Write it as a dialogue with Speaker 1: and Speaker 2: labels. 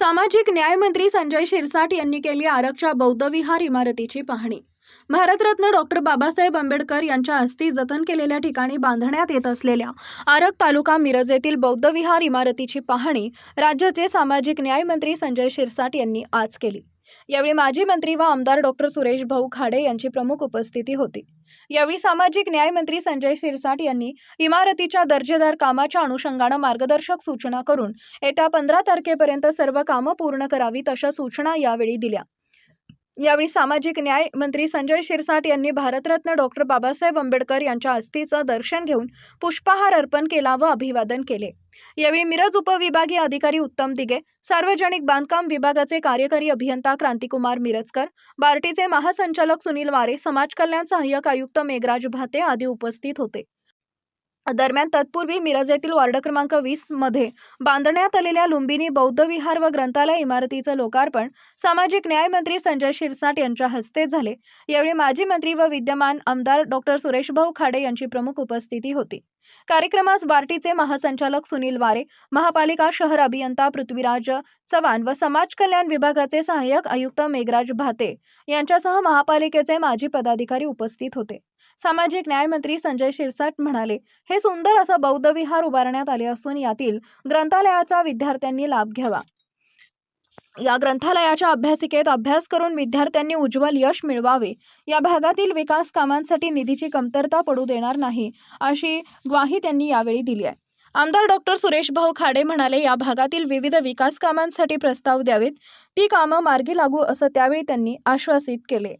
Speaker 1: सामाजिक न्यायमंत्री संजय शिरसाट यांनी केली आरक्षा बौद्ध विहार इमारतीची पाहणी. भारतरत्न डॉक्टर बाबासाहेब आंबेडकर यांच्या अस्थी जतन केलेल्या ठिकाणी बांधण्यात येत असलेल्या आरग तालुका मिरज येथील बौद्ध विहार इमारतीची पाहणी राज्याचे सामाजिक न्यायमंत्री संजय शिरसाट यांनी आज केली. यावेळी माजी मंत्री व आमदार डॉक्टर सुरेश भाऊ खाडे यांची प्रमुख उपस्थिती होती. यावेळी सामाजिक न्याय मंत्री संजय शिरसाट यांनी इमारतीच्या दर्जेदार कामाच्या अनुषंगानं मार्गदर्शक सूचना करून येत्या पंधरा तारखेपर्यंत सर्व कामं पूर्ण करावीत अशा सूचना यावेळी दिल्या. यावेळी सामाजिक न्याय मंत्री संजय शिरसाट यांनी भारतरत्न डॉक्टर बाबासाहेब आंबेडकर यांच्या अस्थीचं दर्शन घेऊन पुष्पहार अर्पण केला व अभिवादन केले. यावेळी मिरज उपविभागीय अधिकारी उत्तम दिगे सार्वजनिक बांधकाम विभागाचे कार्यकारी अभियंता क्रांतिकुमार मिरजकर बार्टीचे महासंचालक सुनील वारे समाज कल्याण सहाय्यक आयुक्त मेघराज भाते आदी उपस्थित होते. दरम्यान तत्पूर्वी मिरज येथील वार्ड क्रमांक वीसमध्ये बांधण्यात आलेल्या लुंबिनी बौद्ध विहार व ग्रंथालय इमारतीचं लोकार्पण सामाजिक न्याय मंत्री संजय शिरसाट यांच्या हस्ते झाले. यावेळी माजी मंत्री व विद्यमान आमदार डॉक्टर सुरेशभाऊ खाडे यांची प्रमुख उपस्थिती होती. कार्यक्रमास बार्टीचे महासंचालक सुनील वारे महापालिका शहर अभियंता पृथ्वीराज चव्हाण व समाज कल्याण विभागाचे सहाय्यक आयुक्त मेघराज भाते यांच्यासह महापालिकेचे माजी पदाधिकारी उपस्थित होते. सामाजिक न्याय मंत्री संजय शिरसाट म्हणाले हे सुंदर असं बौद्ध विहार उभारण्यात आले असून यातील ग्रंथालयाचा विद्यार्थ्यांनी लाभ घ्यावा. या ग्रंथालयाच्या अभ्यासिकेत अभ्यास करून विद्यार्थ्यांनी उज्ज्वल यश मिळवावे. या भागातील विकास कामांसाठी निधीची कमतरता पडू देणार नाही अशी ग्वाही त्यांनी यावेळी दिली आहे. आमदार डॉक्टर सुरेश भाऊ खाडे म्हणाले या भागातील विविध विकास कामांसाठी प्रस्ताव द्यावेत. ती कामं मार्गी लागू असं त्यावेळी त्यांनी आश्वासित केले.